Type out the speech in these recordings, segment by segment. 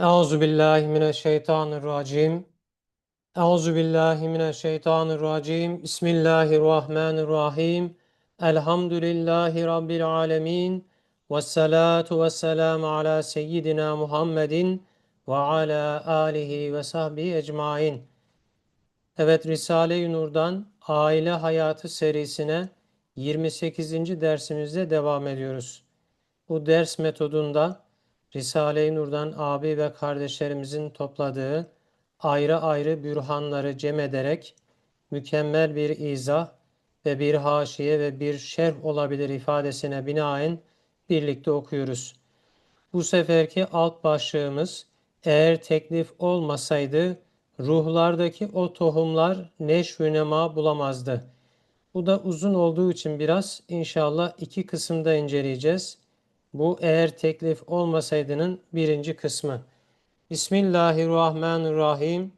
Euzu billahi mineşşeytanirracim. Euzu billahi mineşşeytanirracim. Bismillahirrahmanirrahim. Elhamdülillahi rabbil alamin. Ves salatu vesselamu ala seyyidina Muhammedin ve ala alihi ve sahbihi ecmaîn. Evet Risale-i Nur'dan Aile Hayatı serisine 28. dersimizde devam ediyoruz. Bu ders metodunda Risale-i Nur'dan abi ve kardeşlerimizin topladığı ayrı ayrı bürhanları cem ederek mükemmel bir izah ve bir haşiye ve bir şerh olabilir ifadesine binaen birlikte okuyoruz. Bu seferki alt başlığımız eğer teklif olmasaydı ruhlardaki o tohumlar neşvü nema bulamazdı. Bu da uzun olduğu için biraz inşallah iki kısımda inceleyeceğiz. Bu eğer teklif olmasaydının birinci kısmı. Bismillahirrahmanirrahim.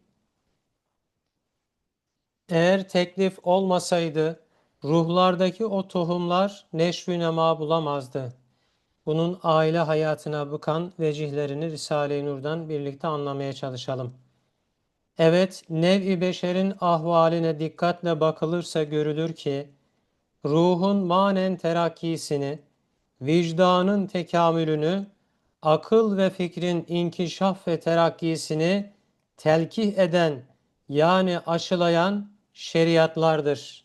Eğer teklif olmasaydı ruhlardaki o tohumlar neşvü nema bulamazdı. Bunun aile hayatına bıkan vecihlerini Risale-i Nur'dan birlikte anlamaya çalışalım. Evet, nev-i beşerin ahvaline dikkatle bakılırsa görülür ki, ruhun manen terakkisini, vicdanın tekamülünü, akıl ve fikrin inkişaf ve terakkisini telkih eden yani aşılayan şeriatlardır.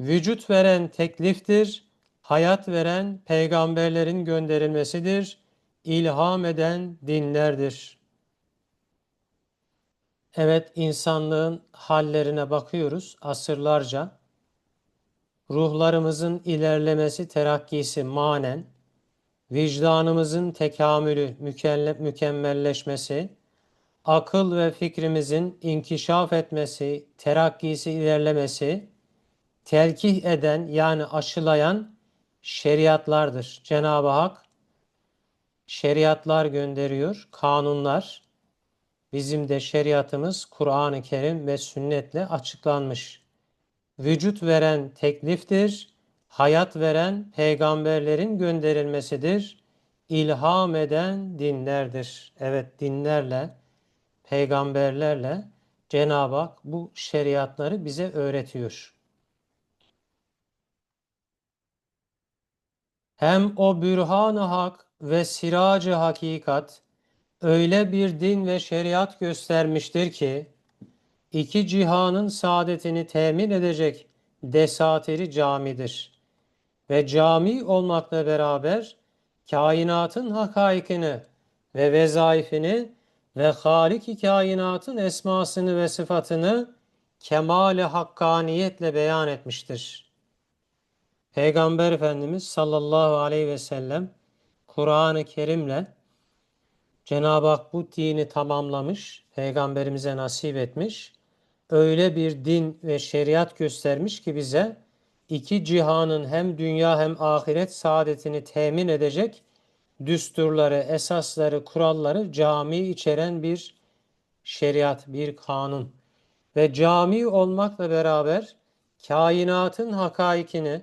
Vücut veren tekliftir, hayat veren peygamberlerin gönderilmesidir, ilham eden dinlerdir. Evet insanlığın hallerine bakıyoruz asırlarca ruhlarımızın ilerlemesi, terakkisi manen, vicdanımızın tekamülü, mükemmelleşmesi, akıl ve fikrimizin inkişaf etmesi, terakkisi, ilerlemesi, telkih eden yani aşılayan şeriatlardır. Cenab-ı Hak şeriatlar gönderiyor, kanunlar. Bizim de şeriatımız Kur'an-ı Kerim ve sünnetle açıklanmış vücut veren tekliftir, hayat veren peygamberlerin gönderilmesidir, ilham eden dinlerdir. Evet dinlerle, peygamberlerle Cenab-ı Hak bu şeriatları bize öğretiyor. Hem o bürhan-ı hak ve siracı hakikat öyle bir din ve şeriat göstermiştir ki iki cihanın saadetini temin edecek desatiri camidir. Ve cami olmakla beraber kainatın hakaikini ve vezaifini ve Halik-i kainatın esmasını ve sıfatını kemal-i hakkaniyetle beyan etmiştir. Peygamber Efendimiz sallallahu aleyhi ve sellem Kur'an-ı Kerim'le Cenab-ı Hak bu dini tamamlamış, peygamberimize nasip etmiş öyle bir din ve şeriat göstermiş ki bize iki cihanın hem dünya hem ahiret saadetini temin edecek düsturları, esasları, kuralları cami içeren bir şeriat, bir kanun. Ve cami olmakla beraber kainatın hakaikini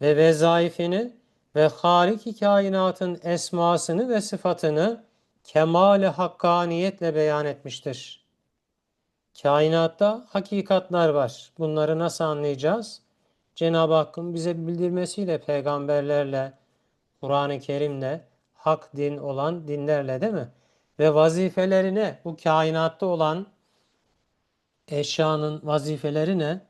ve vezaifini ve Halik-i kainatın esmasını ve sıfatını kemal-i hakkaniyetle beyan etmiştir. Kainatta hakikatler var. Bunları nasıl anlayacağız? Cenab-ı Hakk'ın bize bildirmesiyle, peygamberlerle, Kur'an-ı Kerim'le, hak din olan dinlerle değil mi? Ve vazifelerine, bu kainatta olan eşyanın vazifeleri ne?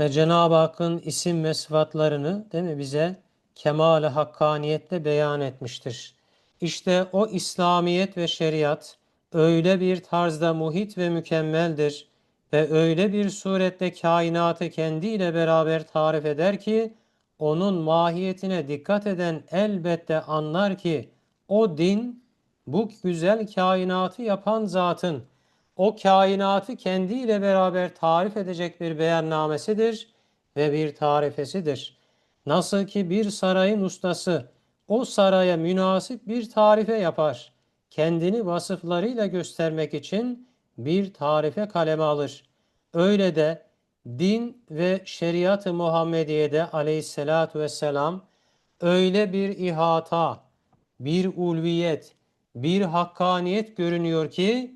Ve Cenab-ı Hakk'ın isim ve sıfatlarını değil mi bize kemal-i hakkaniyetle beyan etmiştir. İşte o İslamiyet ve şeriat, öyle bir tarzda muhit ve mükemmeldir ve öyle bir surette kainatı kendiyle beraber tarif eder ki onun mahiyetine dikkat eden elbette anlar ki o din bu güzel kainatı yapan zatın o kainatı kendiyle beraber tarif edecek bir beyannamesidir ve bir tarifesidir. Nasıl ki bir sarayın ustası o saraya münasip bir tarife yapar kendini vasıflarıyla göstermek için bir tarife kaleme alır. Öyle de din ve şeriat-ı Muhammediye'de aleyhissalatu vesselam öyle bir ihata, bir ulviyet, bir hakkaniyet görünüyor ki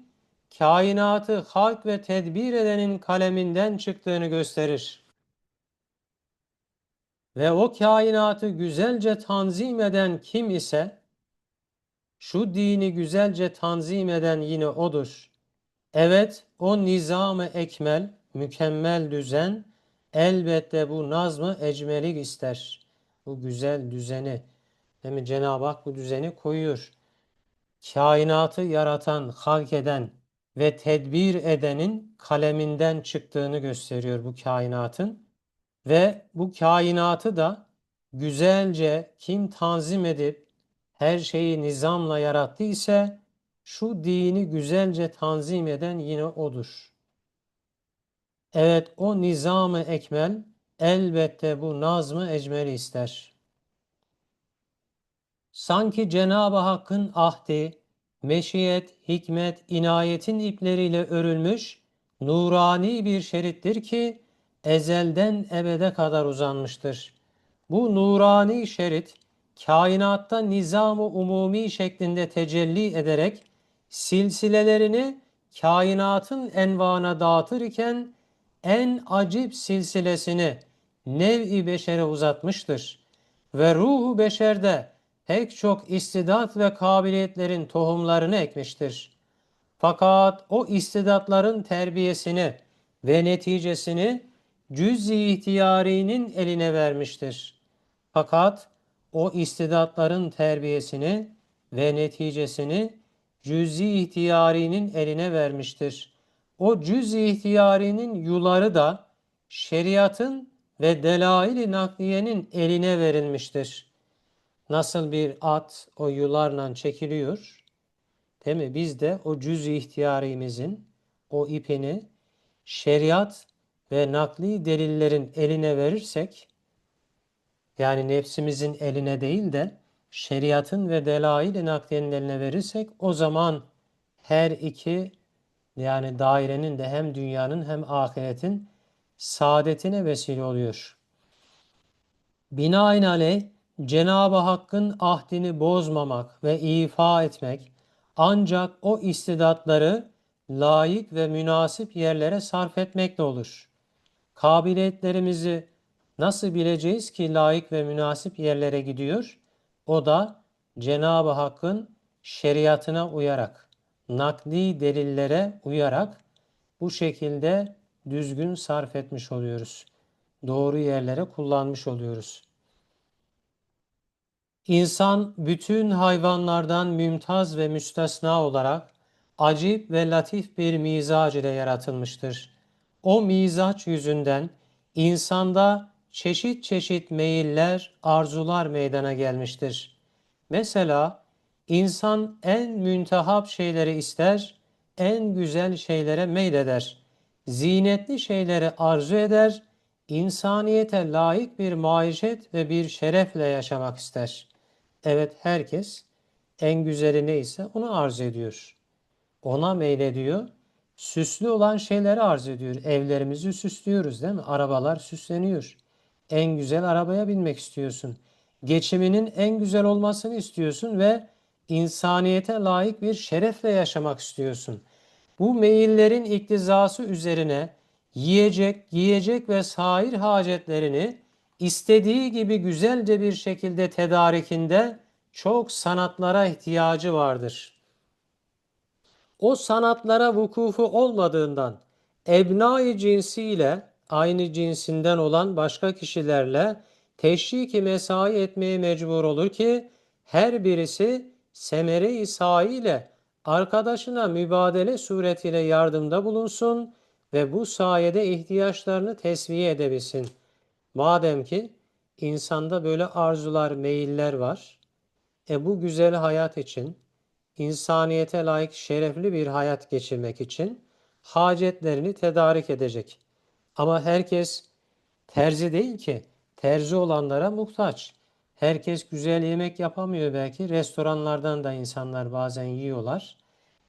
kainatı halk ve tedbir edenin kaleminden çıktığını gösterir. Ve o kainatı güzelce tanzim eden kim ise şu dini güzelce tanzim eden yine odur. Evet o nizam-ı ekmel, mükemmel düzen elbette bu nazmı ecmelik ister. Bu güzel düzeni. Mi? Cenab-ı Hak bu düzeni koyuyor. Kainatı yaratan, halk eden ve tedbir edenin kaleminden çıktığını gösteriyor bu kainatın. Ve bu kainatı da güzelce kim tanzim edip her şeyi nizamla yarattı şu dini güzelce tanzim eden yine odur. Evet o nizam-ı ekmel elbette bu nazmı ecmeli ister. Sanki Cenab-ı Hakk'ın ahdi, meşiyet, hikmet, inayetin ipleriyle örülmüş nurani bir şerittir ki ezelden ebede kadar uzanmıştır. Bu nurani şerit kainatta nizam-ı umumi şeklinde tecelli ederek silsilelerini kainatın envana dağıtır iken en acip silsilesini nev-i beşere uzatmıştır. Ve ruhu beşerde pek çok istidat ve kabiliyetlerin tohumlarını ekmiştir. Fakat o istidatların terbiyesini ve neticesini cüz-i ihtiyarinin eline vermiştir. Fakat o istidatların terbiyesini ve neticesini cüz-i ihtiyarinin eline vermiştir. O cüz-i ihtiyarinin yuları da şeriatın ve delail-i nakliyenin eline verilmiştir. Nasıl bir at o yularla çekiliyor, değil mi? Biz de o cüz-i ihtiyarimizin o ipini şeriat ve nakli delillerin eline verirsek, yani nefsimizin eline değil de şeriatın ve delail-i nakliyenin eline verirsek o zaman her iki yani dairenin de hem dünyanın hem ahiretin saadetine vesile oluyor. Binaenaleyh Cenab-ı Hakk'ın ahdini bozmamak ve ifa etmek ancak o istidatları layık ve münasip yerlere sarf etmekle olur. Kabiliyetlerimizi nasıl bileceğiz ki layık ve münasip yerlere gidiyor? O da Cenab-ı Hakk'ın şeriatına uyarak, nakli delillere uyarak bu şekilde düzgün sarf etmiş oluyoruz. Doğru yerlere kullanmış oluyoruz. İnsan bütün hayvanlardan mümtaz ve müstesna olarak acip ve latif bir mizac ile yaratılmıştır. O mizaç yüzünden insanda çeşit çeşit meyiller, arzular meydana gelmiştir. Mesela insan en müntehap şeyleri ister, en güzel şeylere meyleder. Zinetli şeyleri arzu eder, insaniyete layık bir maişet ve bir şerefle yaşamak ister. Evet herkes en güzeli neyse onu arzu ediyor. Ona meylediyor. Süslü olan şeyleri arzu ediyor. Evlerimizi süslüyoruz değil mi? Arabalar süsleniyor. En güzel arabaya binmek istiyorsun. Geçiminin en güzel olmasını istiyorsun ve insaniyete layık bir şerefle yaşamak istiyorsun. Bu meyillerin iktizası üzerine yiyecek, giyecek ve sair hacetlerini istediği gibi güzelce bir şekilde tedarikinde çok sanatlara ihtiyacı vardır. O sanatlara vukufu olmadığından ebnai cinsiyle aynı cinsinden olan başka kişilerle teşriki mesai etmeye mecbur olur ki her birisi semere-i ile arkadaşına mübadele suretiyle yardımda bulunsun ve bu sayede ihtiyaçlarını tesviye edebilsin. Madem ki insanda böyle arzular, meyiller var, e bu güzel hayat için, insaniyete layık şerefli bir hayat geçirmek için hacetlerini tedarik edecek. Ama herkes terzi değil ki. Terzi olanlara muhtaç. Herkes güzel yemek yapamıyor belki. Restoranlardan da insanlar bazen yiyorlar.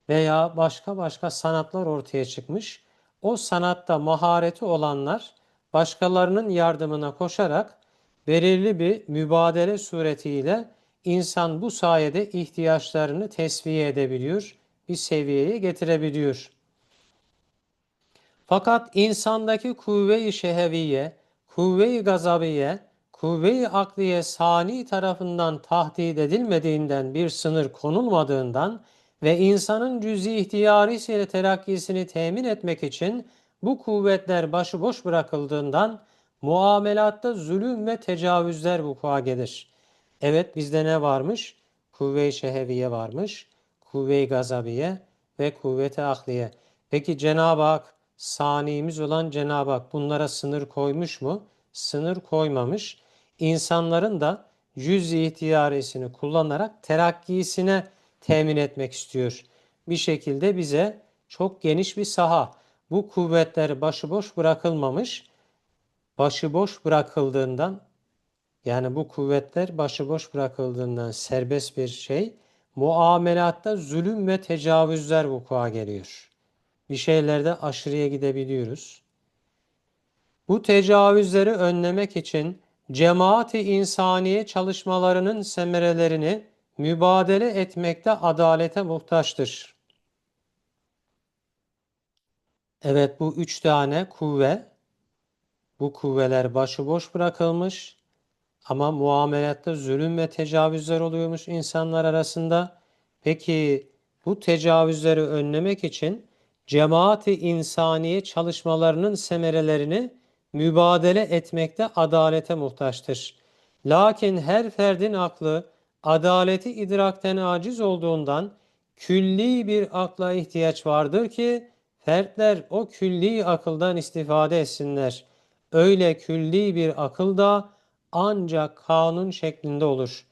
Veya başka başka sanatlar ortaya çıkmış. O sanatta mahareti olanlar başkalarının yardımına koşarak belirli bir mübadele suretiyle insan bu sayede ihtiyaçlarını tesviye edebiliyor, bir seviyeye getirebiliyor. Fakat insandaki kuvve-i şeheviye, kuvve-i gazabiye, kuvve-i akliye sani tarafından tahdit edilmediğinden bir sınır konulmadığından ve insanın cüzi ihtiyarisiyle terakkisini temin etmek için bu kuvvetler başıboş bırakıldığından muamelatta zulüm ve tecavüzler vuku'a gelir. Evet bizde ne varmış? Kuvve-i şeheviye varmış, kuvve-i gazabiye ve kuvvet-i akliye. Peki Cenab-ı Hak saniyimiz olan Cenab-ı Hak bunlara sınır koymuş mu? Sınır koymamış. İnsanların da yüz ihtiyaresini kullanarak terakkisine temin etmek istiyor. Bir şekilde bize çok geniş bir saha. Bu kuvvetler başıboş bırakılmamış. Başıboş bırakıldığından yani bu kuvvetler başıboş bırakıldığından serbest bir şey muamelatta zulüm ve tecavüzler vuku'a geliyor bir şeylerde aşırıya gidebiliyoruz. Bu tecavüzleri önlemek için cemaati insaniye çalışmalarının semerelerini mübadele etmekte adalete muhtaçtır. Evet bu üç tane kuvve, bu kuvveler başıboş bırakılmış ama muamelatta zulüm ve tecavüzler oluyormuş insanlar arasında. Peki bu tecavüzleri önlemek için cemaati insaniye çalışmalarının semerelerini mübadele etmekte adalete muhtaçtır. Lakin her ferdin aklı adaleti idrakten aciz olduğundan külli bir akla ihtiyaç vardır ki fertler o külli akıldan istifade etsinler. Öyle külli bir akıl da ancak kanun şeklinde olur.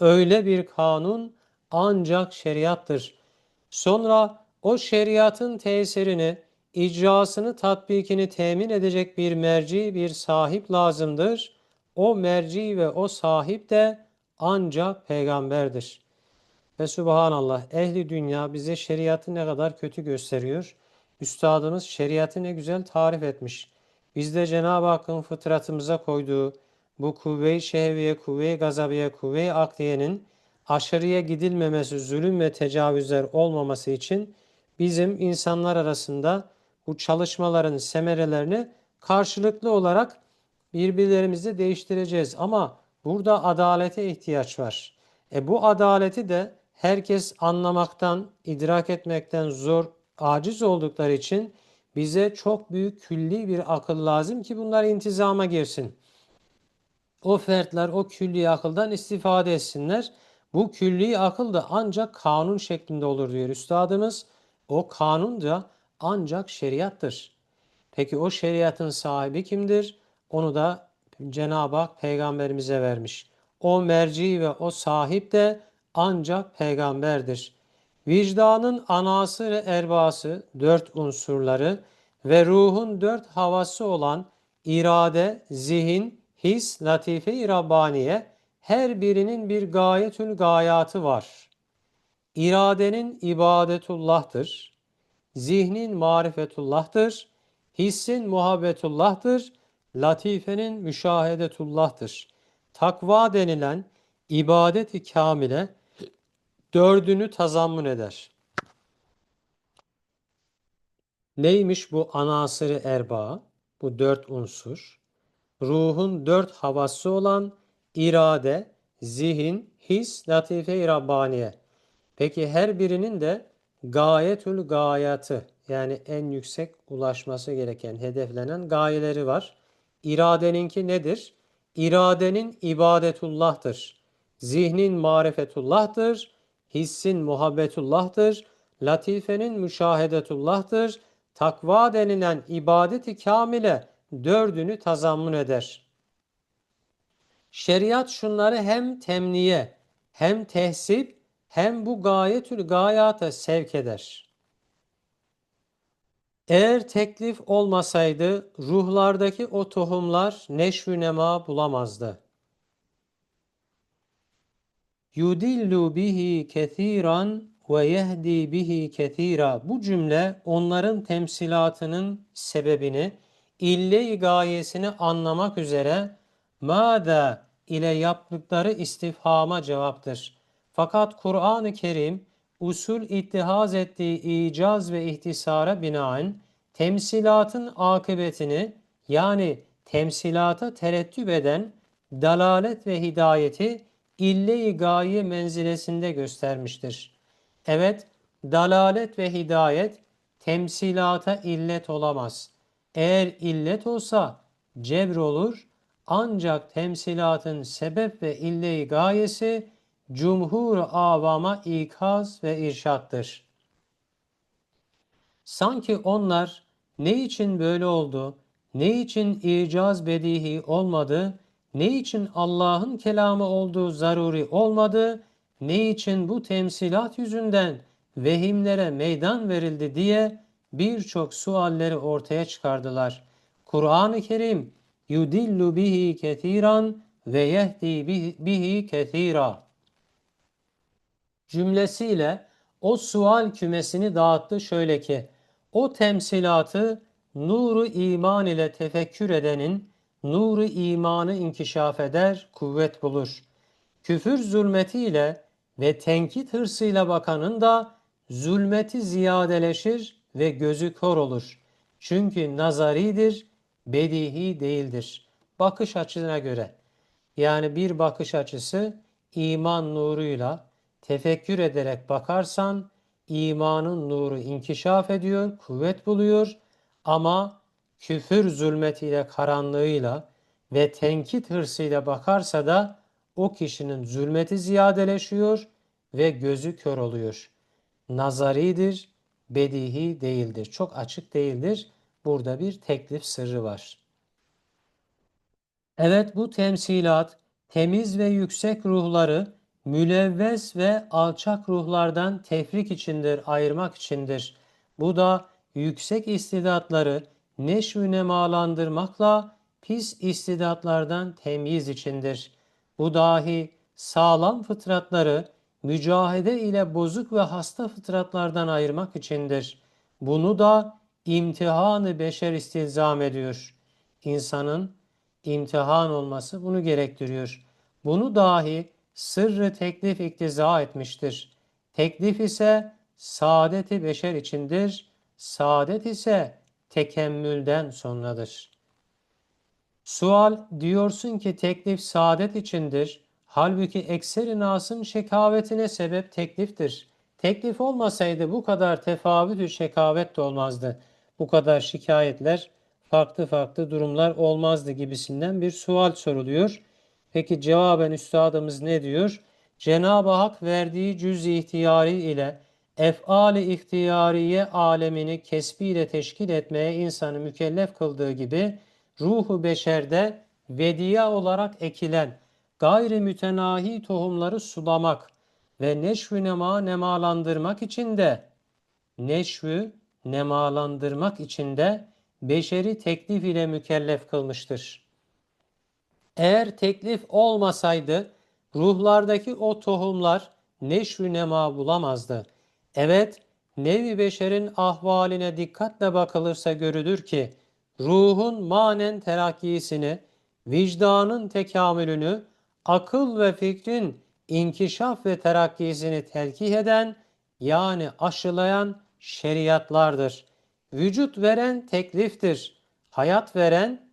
Öyle bir kanun ancak şeriattır. Sonra o şeriatın tesirini, icrasını, tatbikini temin edecek bir merci, bir sahip lazımdır. O merci ve o sahip de ancak peygamberdir. Ve subhanallah ehli dünya bize şeriatı ne kadar kötü gösteriyor. Üstadımız şeriatı ne güzel tarif etmiş. Biz de Cenab-ı Hakk'ın fıtratımıza koyduğu bu kuvve-i şehviye, kuvve-i gazabiye, kuvve-i akliyenin aşırıya gidilmemesi, zulüm ve tecavüzler olmaması için bizim insanlar arasında bu çalışmaların semerelerini karşılıklı olarak birbirlerimizle değiştireceğiz. Ama burada adalete ihtiyaç var. E bu adaleti de herkes anlamaktan, idrak etmekten zor, aciz oldukları için bize çok büyük külli bir akıl lazım ki bunlar intizama girsin. O fertler o külli akıldan istifade etsinler. Bu külli akıl da ancak kanun şeklinde olur diyor üstadımız. O kanunca ancak şeriattır. Peki o şeriatın sahibi kimdir? Onu da Cenab-ı Hak peygamberimize vermiş. O merci ve o sahip de ancak peygamberdir. Vicdanın anası ve erbası, dört unsurları ve ruhun dört havası olan irade, zihin, his, latife-i Rabbaniye her birinin bir gayetül gayatı var. İradenin ibadetullah'tır. Zihnin marifetullah'tır. Hissin muhabbetullah'tır. Latifenin müşahedetullah'tır. Takva denilen ibadet-i kamile dördünü tazammun eder. Neymiş bu anasırı erba? Bu dört unsur. Ruhun dört havası olan irade, zihin, his, latife-i Rabbaniye. Peki her birinin de gayetül gayatı yani en yüksek ulaşması gereken, hedeflenen gayeleri var. İradeninki nedir? İradenin ibadetullah'tır. Zihnin marifetullah'tır. Hissin muhabbetullah'tır. Latifenin müşahedetullah'tır. Takva denilen ibadeti kamile dördünü tazammun eder. Şeriat şunları hem temniye hem tehsip hem bu gayetül gayata sevk eder. Eğer teklif olmasaydı ruhlardaki o tohumlar neşvü nema bulamazdı. Yudillu bihi kethiran ve yehdi bihi kethira. Bu cümle onların temsilatının sebebini, ille gayesini anlamak üzere mâdâ ile yaptıkları istifhama cevaptır. Fakat Kur'an-ı Kerim usul ittihaz ettiği icaz ve ihtisara binaen temsilatın akıbetini yani temsilata terettüp eden dalalet ve hidayeti ille-i gaye menzilesinde göstermiştir. Evet, dalalet ve hidayet temsilata illet olamaz. Eğer illet olsa cebr olur ancak temsilatın sebep ve ille-i gayesi cumhur avama ikaz ve irşattır. Sanki onlar ne için böyle oldu, ne için icaz bedihi olmadı, ne için Allah'ın kelamı olduğu zaruri olmadı, ne için bu temsilat yüzünden vehimlere meydan verildi diye birçok sualleri ortaya çıkardılar. Kur'an-ı Kerim yudillu bihi ketiran ve yehdi bihi ketira cümlesiyle o sual kümesini dağıttı şöyle ki o temsilatı nuru iman ile tefekkür edenin nuru imanı inkişaf eder, kuvvet bulur. Küfür zulmetiyle ve tenkit hırsıyla bakanın da zulmeti ziyadeleşir ve gözü kör olur. Çünkü nazaridir, bedihi değildir. Bakış açısına göre. Yani bir bakış açısı iman nuruyla tefekkür ederek bakarsan imanın nuru inkişaf ediyor, kuvvet buluyor ama küfür zulmetiyle, karanlığıyla ve tenkit hırsıyla bakarsa da o kişinin zulmeti ziyadeleşiyor ve gözü kör oluyor. Nazaridir, bedihi değildir. Çok açık değildir. Burada bir teklif sırrı var. Evet bu temsilat temiz ve yüksek ruhları mülevves ve alçak ruhlardan tefrik içindir, ayırmak içindir. Bu da yüksek istidatları neşvü nemalandırmakla pis istidatlardan temyiz içindir. Bu dahi sağlam fıtratları mücahede ile bozuk ve hasta fıtratlardan ayırmak içindir. Bunu da imtihanı beşer istilzam ediyor. İnsanın imtihan olması bunu gerektiriyor. Bunu dahi sırrı teklif iktiza etmiştir. Teklif ise saadeti beşer içindir, saadet ise tekemmülden sonradır. Sual diyorsun ki teklif saadet içindir. Halbuki ekseri nasın şekavetine sebep tekliftir. Teklif olmasaydı bu kadar tefavütü şekavet de olmazdı. Bu kadar şikayetler, farklı farklı durumlar olmazdı gibisinden bir sual soruluyor. Peki cevaben üstadımız ne diyor? Cenab-ı Hak verdiği cüz ihtiyari ile efali ihtiyariye alemini kesbiyle teşkil etmeye insanı mükellef kıldığı gibi ruhu beşerde vediya olarak ekilen gayri mütenahi tohumları sulamak ve neşvü nema nemalandırmak için de neşvü nemalandırmak için de beşeri teklif ile mükellef kılmıştır. Eğer teklif olmasaydı ruhlardaki o tohumlar neşvü nema bulamazdı. Evet, nevi beşerin ahvaline dikkatle bakılırsa görülür ki ruhun manen terakkisini, vicdanın tekamülünü, akıl ve fikrin inkişaf ve terakkisini telkih eden yani aşılayan şeriatlardır. Vücut veren tekliftir. Hayat veren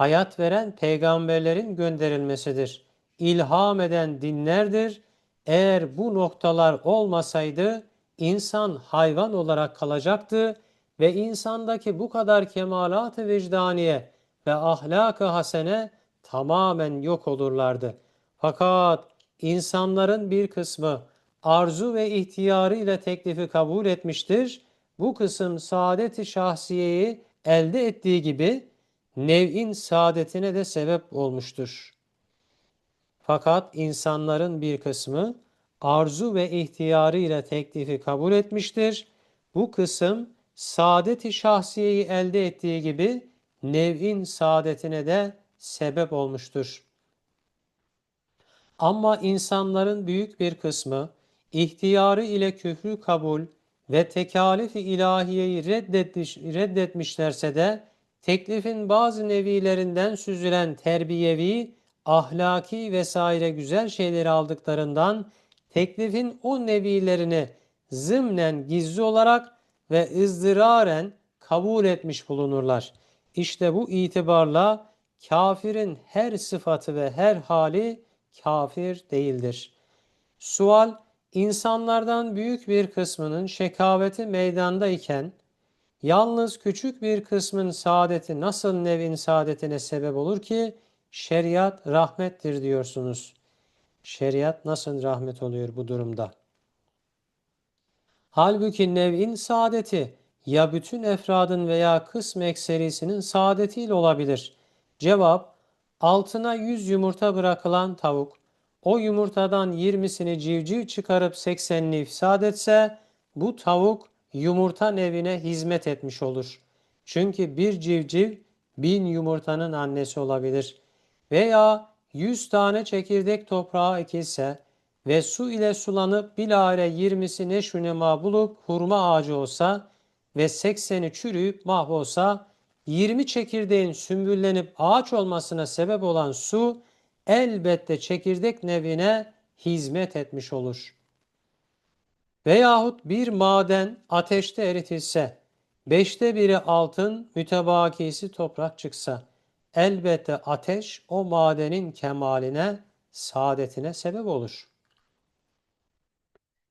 hayat veren peygamberlerin gönderilmesidir. İlham eden dinlerdir. Eğer bu noktalar olmasaydı insan hayvan olarak kalacaktı ve insandaki bu kadar kemalat-ı vicdaniye ve ahlak-ı hasene tamamen yok olurlardı. Fakat insanların bir kısmı arzu ve ihtiyarı ile teklifi kabul etmiştir. Bu kısım saadet-i şahsiyeyi elde ettiği gibi nev'in saadetine de sebep olmuştur. Fakat insanların bir kısmı arzu ve ihtiyarı ile teklifi kabul etmiştir. Bu kısım saadet-i şahsiyeyi elde ettiği gibi nev'in saadetine de sebep olmuştur. Ama insanların büyük bir kısmı ihtiyarı ile küfrü kabul ve tekalifi ilahiyeyi reddetmiş, reddetmişlerse de teklifin bazı nevilerinden süzülen terbiyevi ahlaki vesaire güzel şeyleri aldıklarından teklifin o nevilerini zımnen gizli olarak ve ızdıraren kabul etmiş bulunurlar. İşte bu itibarla kafirin her sıfatı ve her hali kafir değildir. Sual, insanlardan büyük bir kısmının şekaveti meydandayken Yalnız küçük bir kısmın saadeti nasıl nevin saadetine sebep olur ki şeriat rahmettir diyorsunuz. Şeriat nasıl rahmet oluyor bu durumda? Halbuki nevin saadeti ya bütün efradın veya kısm ekserisinin saadetiyle olabilir. Cevap, altına 100 yumurta bırakılan tavuk, o yumurtadan 20'sini civciv çıkarıp 80'ini ifsad etse, bu tavuk yumurta nevine hizmet etmiş olur. Çünkü bir civciv bin yumurtanın annesi olabilir. Veya yüz tane çekirdek toprağa ekilse ve su ile sulanıp bilahare yirmisi neşünema bulup hurma ağacı olsa ve sekseni çürüyüp mahvolsa, yirmi çekirdeğin sümbüllenip ağaç olmasına sebep olan su elbette çekirdek nevine hizmet etmiş olur.'' Veyahut bir maden ateşte eritilse, beşte biri altın, mütebakisi toprak çıksa, elbette ateş o madenin kemaline, saadetine sebep olur.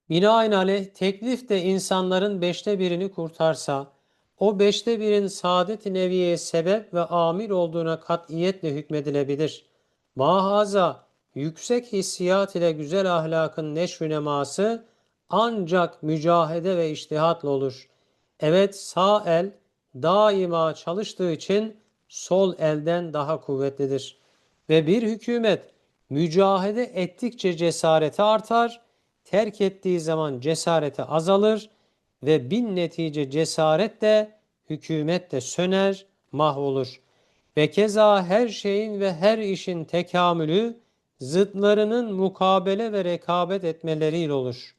Binaenaleyh teklif de insanların beşte birini kurtarsa, o beşte birin saadet-i neviyeye sebep ve amir olduğuna katiyetle hükmedilebilir. Mahaza yüksek hissiyat ile güzel ahlakın neşv neması, ancak mücahede ve iştihatla olur. Evet sağ el daima çalıştığı için sol elden daha kuvvetlidir. Ve bir hükümet mücahede ettikçe cesareti artar, terk ettiği zaman cesareti azalır ve bin netice cesaret de hükümet de söner, mahvolur. Ve keza her şeyin ve her işin tekamülü zıtlarının mukabele ve rekabet etmeleriyle olur.''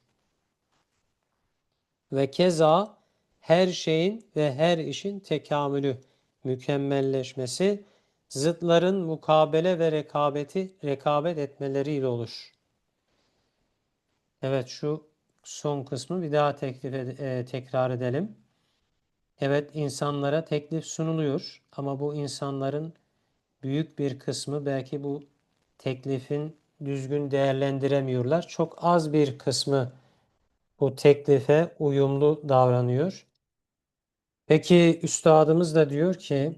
Ve keza her şeyin ve her işin tekamülü, mükemmelleşmesi, zıtların mukabele ve rekabeti rekabet etmeleriyle olur. Evet şu son kısmı bir daha teklif ed e, tekrar edelim. Evet insanlara teklif sunuluyor ama bu insanların büyük bir kısmı belki bu teklifin düzgün değerlendiremiyorlar. Çok az bir kısmı bu teklife uyumlu davranıyor. Peki üstadımız da diyor ki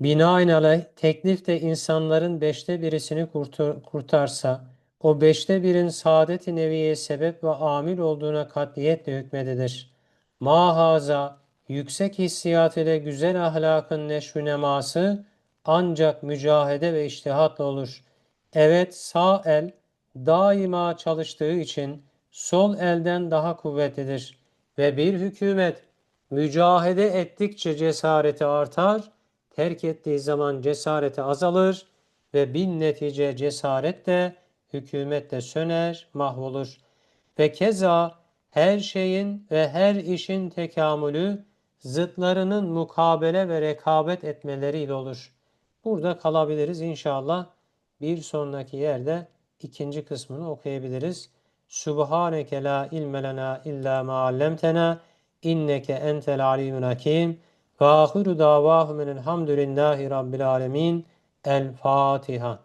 binaenaleyh teklif de insanların beşte birisini kurtarsa o beşte birin saadet-i neviye sebep ve amil olduğuna katliyetle hükmedilir. Mahaza yüksek hissiyat ile güzel ahlakın neşvü neması ancak mücahede ve iştihatla olur. Evet sağ el daima çalıştığı için sol elden daha kuvvetlidir ve bir hükümet mücahede ettikçe cesareti artar, terk ettiği zaman cesareti azalır ve bin netice cesaret de hükümet de söner, mahvolur. Ve keza her şeyin ve her işin tekamülü zıtlarının mukabele ve rekabet etmeleriyle olur. Burada kalabiliriz inşallah. Bir sonraki yerde ikinci kısmını okuyabiliriz. Subhaneke la ilme lena illa ma allamtena inneke entel alimul hakim. Ve ahiru davahum enelhamdülillahi rabbil alemin. El Fatiha.